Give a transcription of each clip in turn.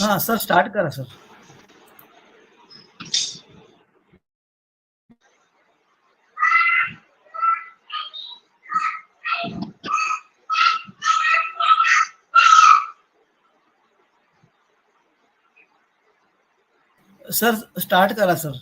हा sir start करा sir. Sir start करा सर।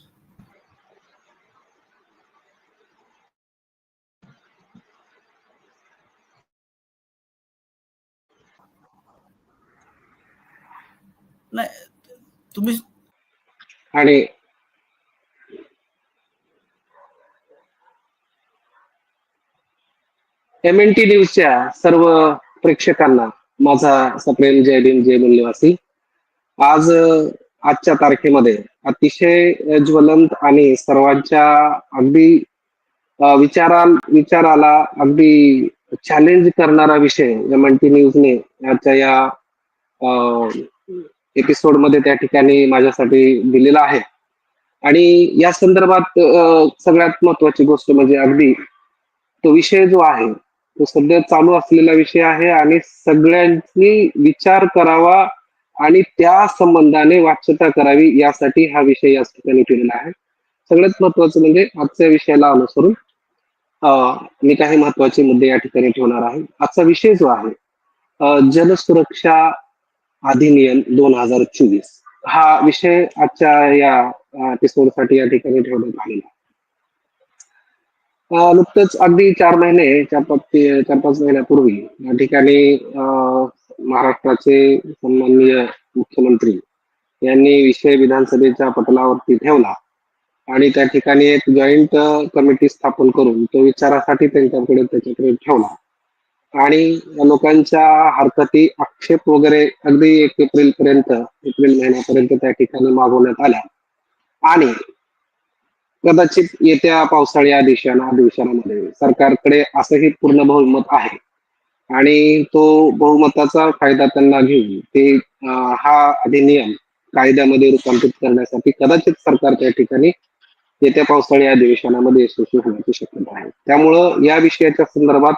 आणि एम एन टी न्यूजच्या सर्व प्रेक्षकांना माझा सप्रेम जय भीम जय मूल्यवासी आज आजच्या तारखेमध्ये अतिशय ज्वलंत आणि सर्वांच्या अगदी विचारा विचाराला अगदी चॅलेंज करणारा विषय एम एन टी न्यूजने याच्या या एपिसोडमध्ये त्या ठिकाणी माझ्यासाठी दिलेला आहे. आणि या संदर्भात सगळ्यात महत्वाची गोष्ट म्हणजे अगदी तो विषय जो आहे तो सध्या चालू असलेला विषय आहे आणि सगळ्यांनी विचार करावा आणि त्या संबंधाने वाच्यता करावी यासाठी हा विषय या ठिकाणी ठेवलेला आहे. सगळ्यात महत्वाचं म्हणजे आजच्या विषयाला अनुसरून मी काही महत्त्वाचे मुद्दे या ठिकाणी ठेवणार आहे. आजचा विषय जो आहे अ, जलसुरक्षा अधिनियम दोन हजार चोवीस. हा विषय आजच्या या एपिसोडसाठी या ठिकाणी ठेवण्यात आलेला नुकतंच अगदी चार महिने चार पाच चार पाच महिन्यापूर्वी या ठिकाणी महाराष्ट्राचे सन्माननीय मुख्यमंत्री यांनी विषय विधानसभेच्या पटलावरती ठेवला आणि त्या ठिकाणी एक जॉईंट कमिटी स्थापन करून तो विचारासाठी त्यांच्याकडे त्याच्याकडे ठेवला. आणि लोकांच्या हरकती आक्षेप वगैरे अगदी एक एप्रिल पर्यंत एप्रिल महिन्यापर्यंत त्या ठिकाणी मागवण्यात आल्या. आणि कदाचित येत्या पावसाळी अधिवेशना अधिवेशनामध्ये सरकारकडे असंही पूर्ण बहुमत आहे. आणि तो बहुमताचा फायदा त्यांना घेऊन ते हा अधिनियम कायद्यामध्ये रूपांतरित करण्यासाठी कदाचित सरकार त्या ठिकाणी येत्या पावसाळी अधिवेशनामध्ये यशस्वी होण्याची शक्यता आहे. त्यामुळं या विषयाच्या संदर्भात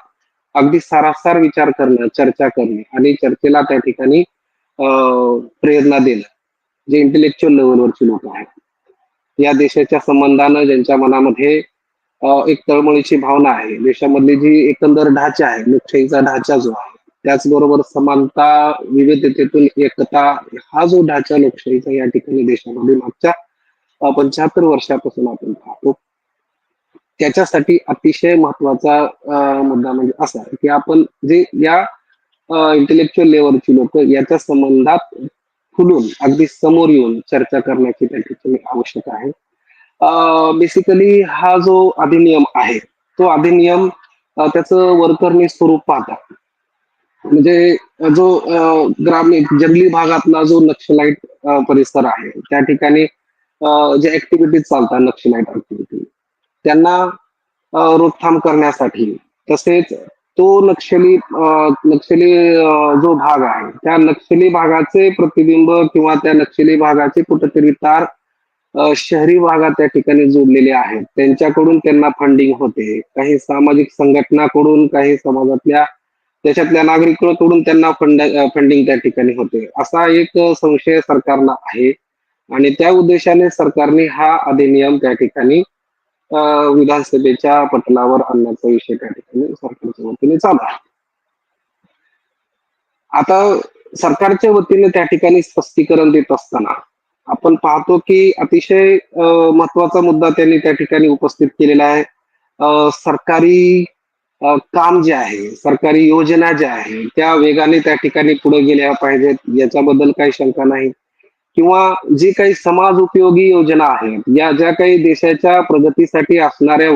अगदी सारासार विचार करणं चर्चा करणे आणि चर्चेला त्या ठिकाणी प्रेरणा देणं जे इंटेलेक्च्युअल लेवलवरची लोक आहेत. या देशाच्या संबंधानं ज्यांच्या मनामध्ये एक तळमळीची भावना आहे. देशामधली जी एकंदर ढाचा आहे लोकशाहीचा ढाचा जो आहे त्याचबरोबर समानता विविधतेतून एकता हा जो ढाचा लोकशाहीचा या ठिकाणी देशामध्ये मागच्या पंच्याहत्तर वर्षापासून आपण पाहतो. त्याच्यासाठी अतिशय महत्त्वाचा मुद्दा म्हणजे असा आहे की आपण जे या इंटेलेक्च्युअल लेवलची लोक याच्या संबंधात खुलून अगदी समोर येऊन चर्चा करण्याची त्या ठिकाणी आवश्यक आहे. बेसिकली हा जो अधिनियम आहे तो अधिनियम त्याचं वरकरणी स्वरूप पाहता. म्हणजे जो ग्रामीण जंगली भागातला जो नक्षलाईट परिसर आहे त्या ठिकाणी जे ऍक्टिव्हिटीज चालतात नक्षलाईट ऍक्टिव्हिटी त्यांना रोकथाम करण्यासाठी. तसेच तो नक्षली नक्षली जो भाग आहे त्या नक्षली भागाचे प्रतिबिंब किंवा त्या नक्षली भागाचे कुठेतरी तार शहरी भागात त्या ठिकाणी जोडलेले आहेत. त्यांच्याकडून त्यांना फंडिंग होते. काही सामाजिक संघटनाकडून काही समाजातल्या त्याच्यातल्या नागरिकांकडून त्यांना फंड फंडिंग त्या ठिकाणी होते. असा एक संशय सरकारला आहे. आणि त्या उद्देशाने सरकारने हा अधिनियम त्या ठिकाणी विधानसभेच्या पटलावर आणण्याचा विषय त्या ठिकाणी सरकारच्या वतीने चालू आहे. आता सरकारच्या वतीने त्या ठिकाणी स्पष्टीकरण देत असताना आपण पाहतो की अतिशय महत्त्वाचा मुद्दा त्यांनी त्या ठिकाणी उपस्थित केलेला आहे. सरकारी काम जे आहे सरकारी योजना ज्या आहे त्या वेगाने त्या ठिकाणी पुढे गेल्या पाहिजेत. याच्याबद्दल काही शंका नाही. किंवा जी काही समाज उपयोगी योजना आहेत या ज्या काही देशाच्या प्रगतीसाठी असणाऱ्या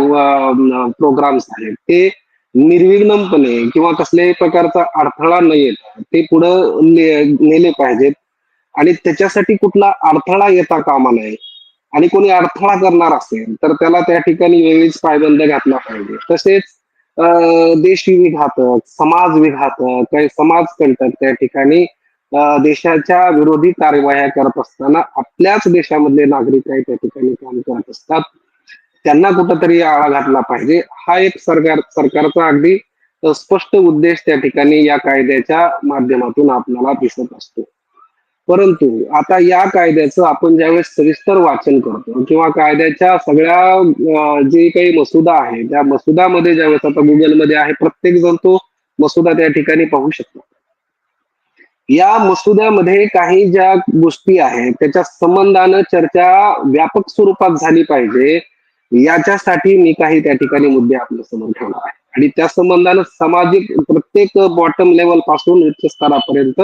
प्रोग्राम्स आहेत ते निर्विघ्नपणे किंवा कसल्याही प्रकारचा अडथळा न येत ते पुढं नेले पाहिजेत. आणि त्याच्यासाठी कुठला अडथळा येता कामा नये. आणि कोणी अडथळा करणार असेल तर त्याला त्या ठिकाणी वेगळीच पायबंद घातला पाहिजे. तसेच देश विघातक समाज विघातक काही समाज कंटक त्या ठिकाणी देशाच्या विरोधी कार्यवाह्या करत असताना आपल्याच देशामधले नागरिक काही त्या ठिकाणी काम करत असतात. त्यांना कुठंतरी आळा घातला पाहिजे. हा एक सरकार सरकारचा अगदी स्पष्ट उद्देश त्या ठिकाणी या कायद्याच्या माध्यमातून आपल्याला दिसत असतो. परंतु आता या कायद्याचं आपण ज्यावेळेस सविस्तर वाचन करतो किंवा कायद्याच्या सगळ्या जे काही मसुदा आहे त्या मसुदामध्ये ज्यावेळेस आता गुगलमध्ये आहे प्रत्येक जण तो मसुदा त्या ठिकाणी पाहू शकतो. या मसुद्यामध्ये काही ज्या गोष्टी आहेत त्याच्या संबंधानं चर्चा व्यापक स्वरूपात झाली पाहिजे याच्यासाठी मी काही त्या ठिकाणी मुद्दे आपल्यासमोर ठेवणार आहे. आणि त्या संबंधानं सामाजिक प्रत्येक बॉटम लेवलपासून उच्च स्तरापर्यंत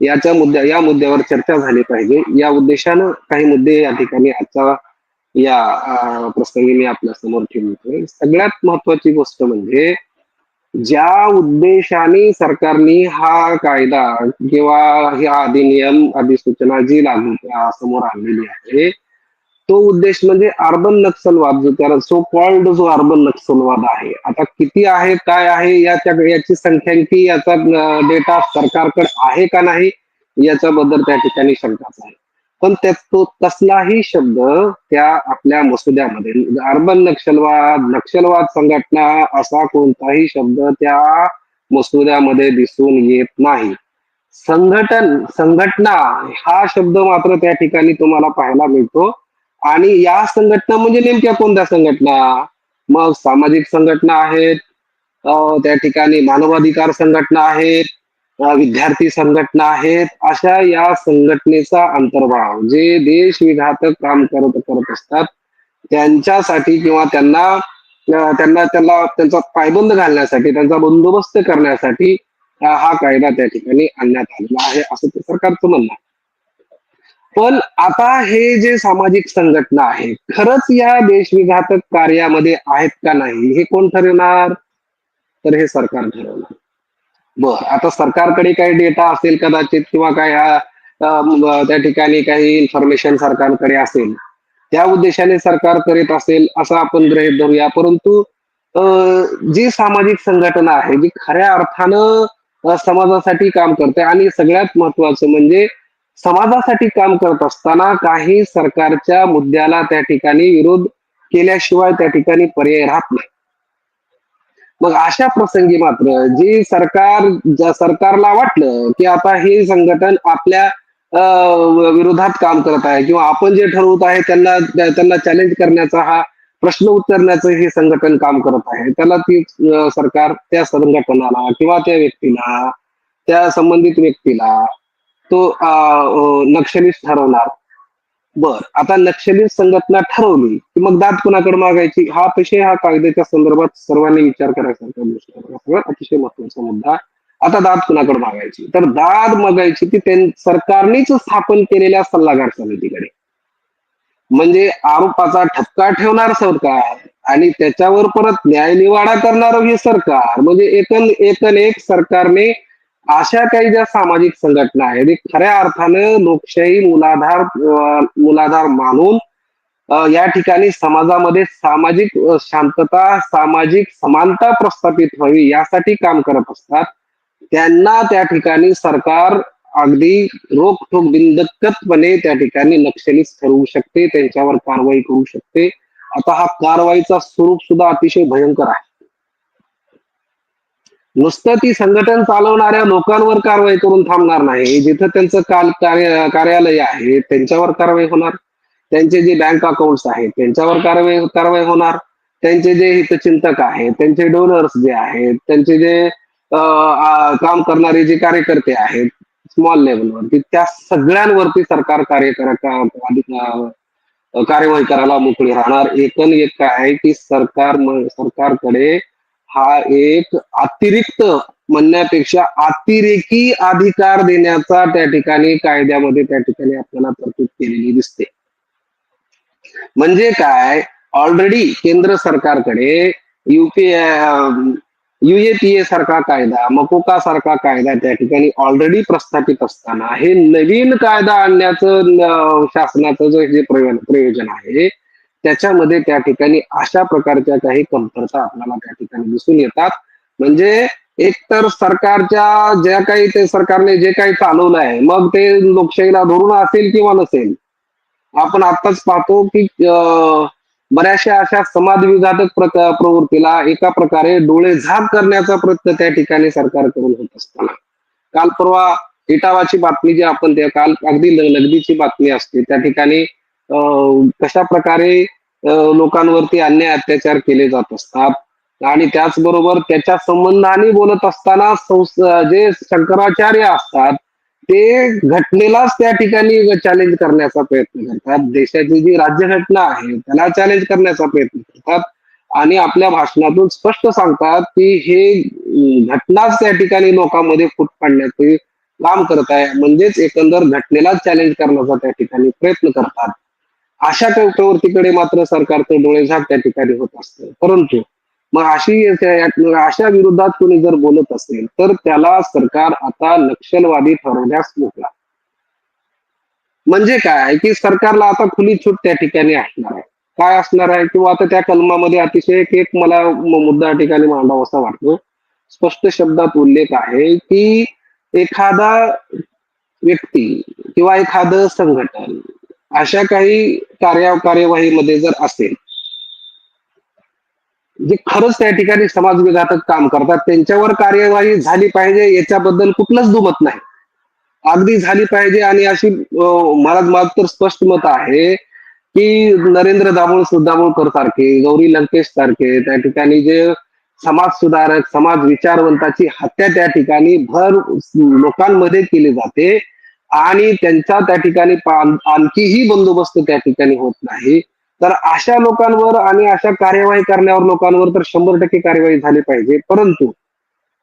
याच्या मुद्द्या या मुद्द्यावर चर्चा झाली पाहिजे. या उद्देशानं काही मुद्दे या ठिकाणी आजच्या या प्रसंगी मी आपल्यासमोर ठेवतोय सगळ्यात महत्वाची गोष्ट म्हणजे ज्या उद्देशाने सरकारने हा कायदा किंवा हा अधिनियम अधिसूचना जी लागू समोर आणलेली आहे तो उद्देश म्हणजे अर्बन नक्षलवाद जो त्याला सो कॉल्ड जो अर्बन नक्षलवाद आहे. आता किती आहे काय आहे याच्या याची संख्यांकी याचा डेटा सरकारकडे आहे का नाही याच्याबद्दल त्या ठिकाणी शंकाच आहे. पण त्या तो तसलाही शब्द त्या आपल्या मसुद्यामध्ये म्हणजे अर्बन नक्षलवाद नक्षलवाद संघटना असा कोणताही शब्द त्या मसुद्यामध्ये दिसून येत नाही. संघटन संघटना हा शब्द मात्र त्या ठिकाणी तुम्हाला पाहायला मिळतो. आणि या संघटना म्हणजे नेमक्या कोणत्या संघटना? मग सामाजिक संघटना आहेत त्या ठिकाणी मानवाधिकार संघटना आहेत विद्यार्थी संघटना आहेत अशा या संघटनेचा अंतर्भाव जे देश विघातक काम करत करत असतात त्यांच्यासाठी किंवा त्यांना त्यांना त्याला त्यांचा पायबंद घालण्यासाठी त्यांचा बंदोबस्त करण्यासाठी हा कायदा त्या ठिकाणी आणण्यात आलेला आहे असं ते सरकारचं म्हणणं आहे. पण आता हे जे सामाजिक संघटना आहे खरंच या देशविघातक कार्यामध्ये आहेत का नाही हे कोण ठरवणार तर हे सरकार ठरवणार बर आता सरकारकडे काही डेटा असेल कदाचित किंवा काय त्या ठिकाणी काही इन्फॉर्मेशन सरकारकडे असेल त्या उद्देशाने सरकार करीत असेल असं आपण गृहीत धरूया. परंतु जी सामाजिक संघटना आहे जी खऱ्या अर्थानं समाजासाठी काम करते आणि सगळ्यात महत्वाचं म्हणजे समाजासाठी काम करत असताना काही सरकारच्या मुद्द्याला त्या ठिकाणी विरोध केल्याशिवाय त्या ठिकाणी पर्याय राहत नाही. मग अशा प्रसंगी मात्र जी सरकार सरकारला वाटलं की आता हे संघटन आपल्या विरोधात काम करत आहे किंवा आपण जे ठरवत आहे त्यांना त्यांना चॅलेंज करण्याचा हा प्रश्न उत्तरण्याचं हे संघटन काम करत आहे. त्याला ती सरकार त्या संघटनाला किंवा त्या व्यक्तीला त्या संबंधित व्यक्तीला तो नक्षलीच ठरवणार. बर आता नक्षली संघटना ठरवली की मग दाद कुणाकडे मागायची? हा विषय हा कायद्याच्या संदर्भात सर्वांनी विचार करायचा गोष्ट अतिशय महत्त्वाचा मुद्दा आता दाद कुणाकडे मागायची? तर दाद मागायची ती सरकारनेच स्थापन केलेल्या सल्लागार समितीकडे. म्हणजे आरोपाचा ठपका ठेवणार सरकार आणि त्याच्यावर परत न्यायनिवाडा करणार हे सरकार. म्हणजे एकन एकन एक सरकारने अशा काही ज्या सामाजिक संघटना आहेत खऱ्या अर्थानं लोकशाही मुलाधार मुलाधार मानून या ठिकाणी समाजामध्ये सामाजिक शांतता सामाजिक समानता प्रस्थापित व्हावी यासाठी काम करत असतात. त्यांना त्या ठिकाणी सरकार अगदी रोखोक बिंदकतपणे त्या ठिकाणी नक्षलीच ठरवू शकते त्यांच्यावर कारवाई करू शकते. आता हा कारवाईचा स्वरूप सुद्धा अतिशय भयंकर आहे. नुसतं ती संघटन चालवणाऱ्या लोकांवर कारवाई करून थांबणार नाही. जिथं त्यांचं काल कार्य कार्यालय आहे त्यांच्यावर कारवाई होणार. त्यांचे जे बँक अकाउंट्स आहेत त्यांच्यावर कारवाई कारवाई होणार. त्यांचे जे हितचिंतक आहेत त्यांचे डोनर्स जे आहेत त्यांचे जे काम करणारे जे कार्यकर्ते आहेत स्मॉल लेवलवरती त्या सगळ्यांवरती सरकार कार्य करा कार्यवाही करायला मोकळी राहणार. एकन एक काय आहे की सरकार सरकारकडे हा एक अतिरिक्त म्हणण्यापेक्षा अतिरेकी अधिकार देण्याचा त्या ठिकाणी कायद्यामध्ये त्या ठिकाणी आपल्याला तरतूद केलेली दिसते. म्हणजे काय? ऑलरेडी केंद्र सरकारकडे युपीए युएपीए सारखा कायदा मकोका सारखा कायदा त्या ठिकाणी ऑलरेडी प्रस्थापित असताना हे नवीन कायदा आणण्याचं शासनाचं जे प्रयोजन आहे त्याच्यामध्ये त्या ठिकाणी अशा प्रकारच्या काही कमतरता आपल्याला त्या ठिकाणी दिसून येतात. म्हणजे एकतर सरकारच्या ज्या काही ते सरकारने जे काही चालवलं आहे मग ते लोकशाहीला धरून असेल किंवा नसेल आपण आताच पाहतो की बऱ्याचशा अशा समाज विघातक प्रवृत्तीला एका प्रकारे डोळे झाक करण्याचा प्रयत्न त्या ठिकाणी सरकार करून होत असताना. काल परवा इटावाची बातमी जी आपण त्या काल अगदी लगदीची बातमी असते त्या ठिकाणी कशा प्रकारे लोकांवरती अन्याय अत्याचार केले जात असतात? आणि त्याचबरोबर त्याच्या संबंधाने बोलत असताना जे शंकराचार्य असतात ते घटनेलाच त्या ठिकाणी चॅलेंज करण्याचा प्रयत्न करतात. देशाची जी राज्यघटना आहे त्याला चॅलेंज करण्याचा प्रयत्न करतात. आणि आपल्या भाषणातून स्पष्ट सांगतात की हे घटनाच त्या ठिकाणी लोकांमध्ये फूट पाडण्याचे काम करत आहे. म्हणजेच एकंदर घटनेलाच चॅलेंज करण्याचा त्या ठिकाणी प्रयत्न करतात. अशा प्रवृत्तीकडे मात्र सरकारचं डोळेझाक त्या ठिकाणी होत असतं. परंतु मग अशी अशा विरोधात कोणी जर बोलत असेल तर त्याला सरकार आता नक्षलवादी ठरवण्यास मोकळा. म्हणजे काय? की सरकारला आता खुली छूट त्या ठिकाणी असणार आहे. काय असणार आहे? किंवा आता त्या कलमामध्ये अतिशय एक एक मला मुद्दा ठिकाणी मांडावा असा वाटतो. स्पष्ट शब्दात उल्लेख आहे की एखादा व्यक्ती किंवा एखादं संघटन अशा काही कार्य कार्यवाहीमध्ये जर असेल जे खरंच त्या ठिकाणी समाज विघातक काम करतात त्यांच्यावर कार्यवाही झाली पाहिजे याच्याबद्दल कुठलंच दुमत नाही. अगदी झाली पाहिजे आणि अशी अं, मला तर स्पष्ट मत आहे की नरेंद्र दाभोळ दाभोळकर सारखे गौरी लंकेश सारखे त्या ठिकाणी जे समाज सुधारक समाज विचारवंताची हत्या त्या ठिकाणी भर लोकांमध्ये केली जाते. आणि त्यांचा त्या ठिकाणी आणखीही बंदोबस्त त्या ठिकाणी होत नाही. तर अशा लोकांवर आणि अशा कार्यवाही करण्यावर लोकांवर तर शंभर टक्के कार्यवाही झाली पाहिजे. परंतु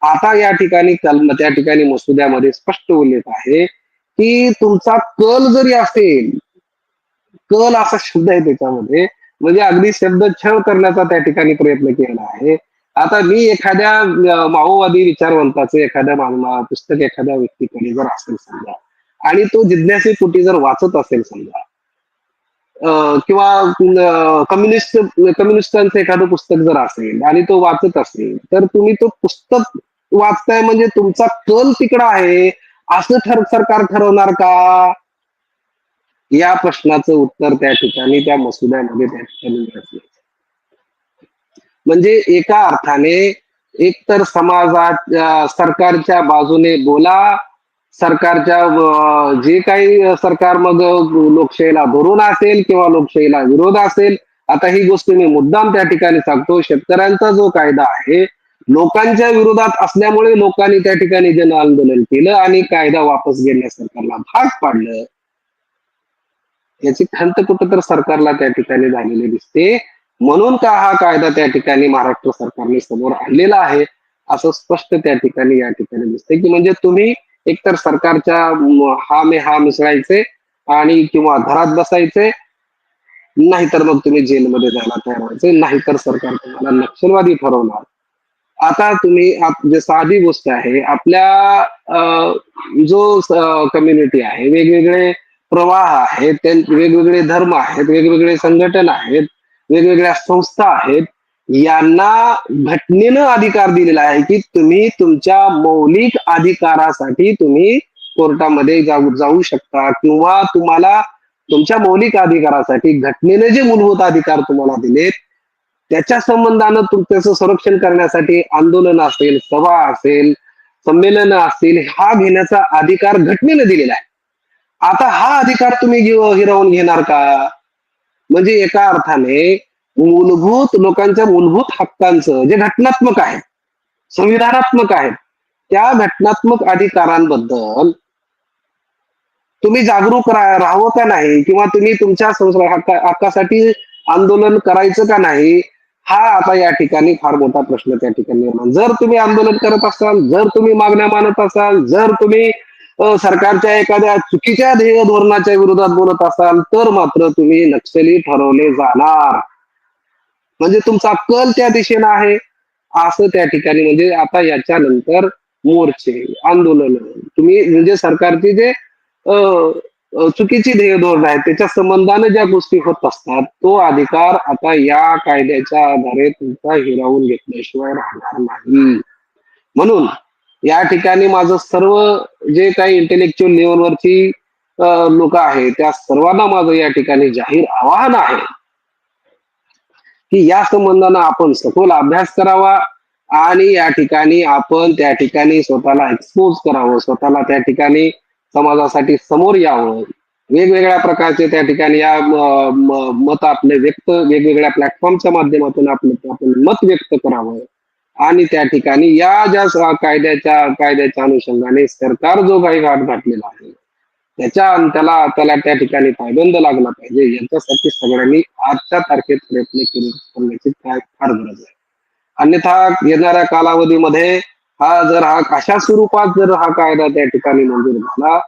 आता या ठिकाणी त्या ठिकाणी मसुद्यामध्ये स्पष्ट उल्लेख आहे की तुमचा कल जरी असेल कल असा शब्द आहे त्याच्यामध्ये म्हणजे अगदी शब्द छळ करण्याचा त्या ठिकाणी प्रयत्न केला आहे. आता मी एखाद्या माओवादी विचारवंताचं एखाद्या पुस्तक एखाद्या व्यक्तीकडे जर असेल समजा आणि तो जिज्ञासेपोटी जर वाचत असेल समजा अं, किंवा कम्युनिस्ट कम्युनिस्टांचं एखादं पुस्तक जर असेल आणि तो वाचत असेल तर तुम्ही तो पुस्तक वाचताय म्हणजे तुमचा कल तिकडं आहे. असं ठर सरकार ठरवणार का? या प्रश्नाचं उत्तर त्या ठिकाणी त्या मसुद्यामध्ये त्या ठिकाणी म्हणजे एका अर्थाने एकतर समाजात सरकारच्या बाजूने बोला सरकारच्या जे काही सरकार मग लोकशाहीला धरून असेल किंवा लोकशाहीला विरोध असेल आता ही गोष्ट मी मुद्दाम त्या ठिकाणी सांगतो. शेतकऱ्यांचा जो कायदा आहे लोकांच्या विरोधात असल्यामुळे लोकांनी त्या ठिकाणी जन आंदोलन केलं आणि कायदा वापस घेण्यास सरकारला भाग पाडलं. याची खंत कुठं तर सरकारला त्या ठिकाणी झालेली दिसते. म्हणून का हा कायदा त्या ठिकाणी महाराष्ट्र सरकारने समोर आणलेला आहे असं स्पष्ट त्या ठिकाणी या ठिकाणी दिसते की म्हणजे तुम्ही एकतर सरकारच्या हा मे हा मिसळायचे आणि किंवा घरात बसायचे. नाहीतर मग तुम्ही जेलमध्ये जायला तयार व्हायचे. नाहीतर सरकार तुम्हाला नक्षलवादी ठरवणार. आता तुम्ही जे साधी गोष्ट आहे आपल्या जो कम्युनिटी आहे वेगवेगळे प्रवाह आहेत त्यां- वेगवेगळे धर्म आहेत वेगवेगळे संघटन आहेत वेगवेगळ्या संस्था आहेत यांना घटनेनं अधिकार दिलेला आहे की तुम्ही तुमच्या मौलिक अधिकारासाठी तुम्ही कोर्टामध्ये जाऊ जाऊ शकता किंवा तुम्हाला तुमच्या मौलिक अधिकारासाठी घटनेने जे मूलभूत अधिकार तुम्हाला दिलेत त्याच्या संबंधानं तुम त्याचं संरक्षण करण्यासाठी आंदोलन असेल सभा असेल संमेलन असतील हा घेण्याचा अधिकार घटनेने दिलेला आहे. आता हा अधिकार तुम्ही हिरावून घेणार का? म्हणजे एका अर्थाने मूलभूत लोकांच्या मूलभूत हक्कांचं जे घटनात्मक आहे संविधानात्मक आहे त्या घटनात्मक अधिकारांबद्दल तुम्ही जागरूक राहावं का नाही? किंवा तुम्ही तुमच्या हक्कासाठी आंदोलन करायचं का नाही? हा आता या ठिकाणी फार मोठा प्रश्न त्या ठिकाणी निर्माण. जर तुम्ही आंदोलन करत असाल जर तुम्ही मागण्या मानत असाल जर तुम्ही सरकारच्या एखाद्या चुकीच्या ध्येय धोरणाच्या विरोधात बोलत असाल तर मात्र तुम्ही नक्षली ठरवले जाणार. म्हणजे तुमचा कल त्या दिशेनं आहे. असं त्या ठिकाणी म्हणजे आता याच्यानंतर मोर्चे आंदोलन. तुम्ही म्हणजे सरकारचे जे चुकीची ध्येय धोरण आहे त्याच्या संबंधाने ज्या गोष्टी होत असतात तो अधिकार आता या कायद्याच्या आधारे तुमचा हिरावून घेतल्याशिवाय राहणार नाही. म्हणून या ठिकाणी माझं सर्व जे काही इंटेलेक्च्युअल लेवलवरची लोक आहेत त्या सर्वांना माझं या ठिकाणी जाहीर आवाहन आहे. की या संबंधानं आपण सखोल अभ्यास करावा आणि या ठिकाणी आपण त्या ठिकाणी स्वतःला एक्सपोज करावं स्वतःला त्या ठिकाणी समाजासाठी समोर यावं. वेगवेगळ्या प्रकारचे त्या ठिकाणी या म- मत आपले व्यक्त वेगवेगळ्या प्लॅटफॉर्मच्या माध्यमातून आपलं आपण मत व्यक्त करावं. आणि त्या ठिकाणी या ज्या कायद्याच्या कायद्याच्या अनुषंगाने सरकार जो काही घाट घातलेला आहे त्याच्या त्याला त्याला त्या ठिकाणी पायबंद लागला पाहिजे. यांच्यासाठी सगळ्यांनी आजच्या तारखेत प्रयत्न केले करण्याची काय फार गरज आहे. अन्यथा येणाऱ्या कालावधीमध्ये हा जर हा कशा स्वरूपात जर हा कायदा त्या ठिकाणी मंजूर झाला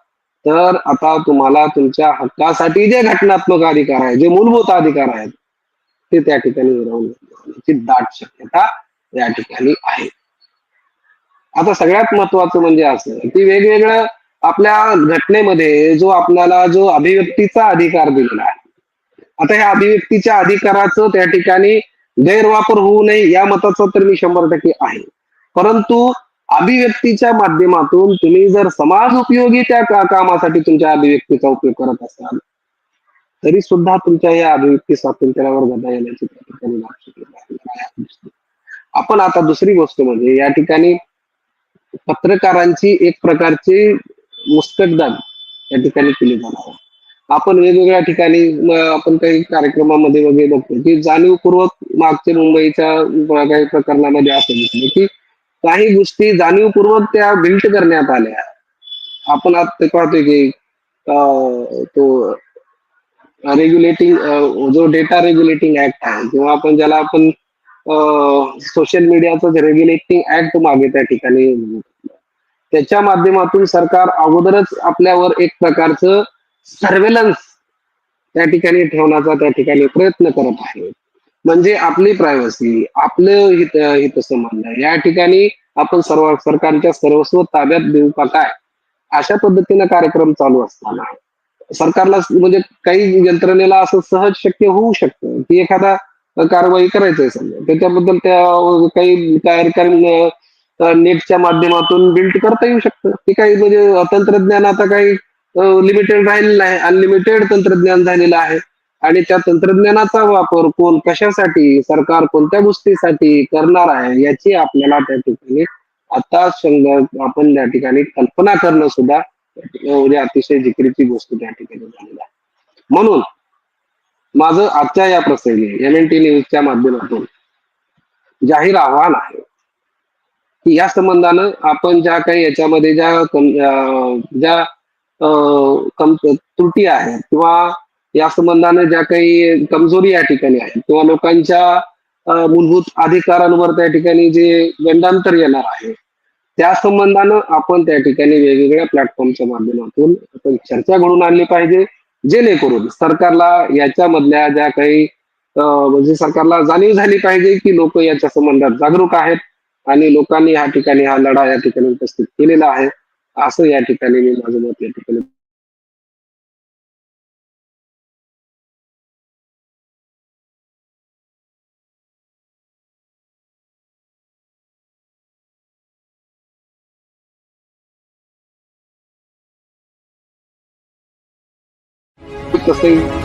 तर आता तुम्हाला तुमच्या हक्कासाठी जे घटनात्मक अधिकार आहे जे मूलभूत अधिकार आहेत ते त्या ठिकाणी हिरावून घेण्याची दाट शक्यता या ठिकाणी आहे. आता सगळ्यात महत्वाचं म्हणजे असं की वेगवेगळं आपल्या घटनेमध्ये जो आपल्याला जो अभिव्यक्तीचा अधिकार दिलेला आहे. आता ह्या अभिव्यक्तीच्या अधिकाराचं त्या ठिकाणी गैरवापर होऊ नये या मताचा तर मी शंभर टक्के आहे. परंतु अभिव्यक्तीच्या माध्यमातून तुम्ही जर समाज उपयोगी त्या का- कामासाठी तुमच्या अभिव्यक्तीचा उपयोग करत असाल तरी सुद्धा तुमच्या या अभिव्यक्ती स्वातंत्र्यावर गदा येण्याची त्या ठिकाणी आपण आता दुसरी गोष्ट म्हणजे या ठिकाणी पत्रकारांची एक प्रकारची मुस्कटदान या ठिकाणी केली जाणार आहे. आपण वेगवेगळ्या ठिकाणी आपण काही कार्यक्रमामध्ये वगैरे बघतो की जाणीवपूर्वक मागच्या मुंबईच्या काही प्रकरणामध्ये असं दिसलं की काही गोष्टी जाणीवपूर्वक त्या बिल्ट करण्यात आल्या. आपण आता पाहतोय की तो रेग्युलेटिंग जो डेटा रेग्युलेटिंग ऍक्ट आहे किंवा आपण ज्याला आपण सोशल मीडियाचं रेग्युलेटिंग ऍक्ट मागे त्या ठिकाणी त्याच्या माध्यमातून सरकार अगोदरच आपल्यावर एक प्रकारचं सर्वेलन्स त्या ठिकाणी ठेवण्याचा त्या ठिकाणी प्रयत्न करत आहे. म्हणजे आपली प्रायव्हसी आपलं हित हितसंबंध या ठिकाणी आपण सर्व सरकारच्या सर्वस्व ताब्यात देऊ का काय? अशा पद्धतीनं कार्यक्रम चालू असताना सरकारला म्हणजे काही यंत्रणेला असं सहज शक्य होऊ शकतं. की एखादा कारवाई करायचंय समजा. त्याच्याबद्दल त्या काही कार्यक्रम नेटच्या माध्यमातून बिल्ड करता येऊ शकतं. ते काही म्हणजे तंत्रज्ञान आता काही लिमिटेड राहिलेलं आहे. अनलिमिटेड तंत्रज्ञान झालेलं आहे. आणि त्या तंत्रज्ञानाचा वापर कोण कशासाठी सरकार कोणत्या गोष्टीसाठी करणार आहे याची आपल्याला त्या ठिकाणी आता शंग आपण त्या ठिकाणी कल्पना करणं सुद्धा म्हणजे अतिशय जिकरीची गोष्ट त्या ठिकाणी झालेली आहे. म्हणून माझं आजच्या या प्रसंगी एम एन टी न्यूजच्या माध्यमातून जाहीर आव्हान आहे. की या संबंधानं आपण ज्या काही याच्यामध्ये ज्या ज्या कम त्रुटी आहेत किंवा या संबंधानं ज्या काही कमजोरी या ठिकाणी आहेत किंवा लोकांच्या मूलभूत अधिकारांवर त्या ठिकाणी जे गंडांतर येणार आहे त्या संबंधानं आपण त्या ठिकाणी वेगवेगळ्या प्लॅटफॉर्मच्या माध्यमातून आपण चर्चा घडून आणली पाहिजे जेणेकरून सरकारला याच्यामधल्या ज्या काही म्हणजे सरकारला जाणीव झाली पाहिजे की लोक याच्या संबंधात जागरूक आहेत. आणि लोकांनी या ठिकाणी हा लढा या ठिकाणी उपस्थित केलेला आहे. असं या ठिकाणी मी माझं मत या ठिकाणी तसंही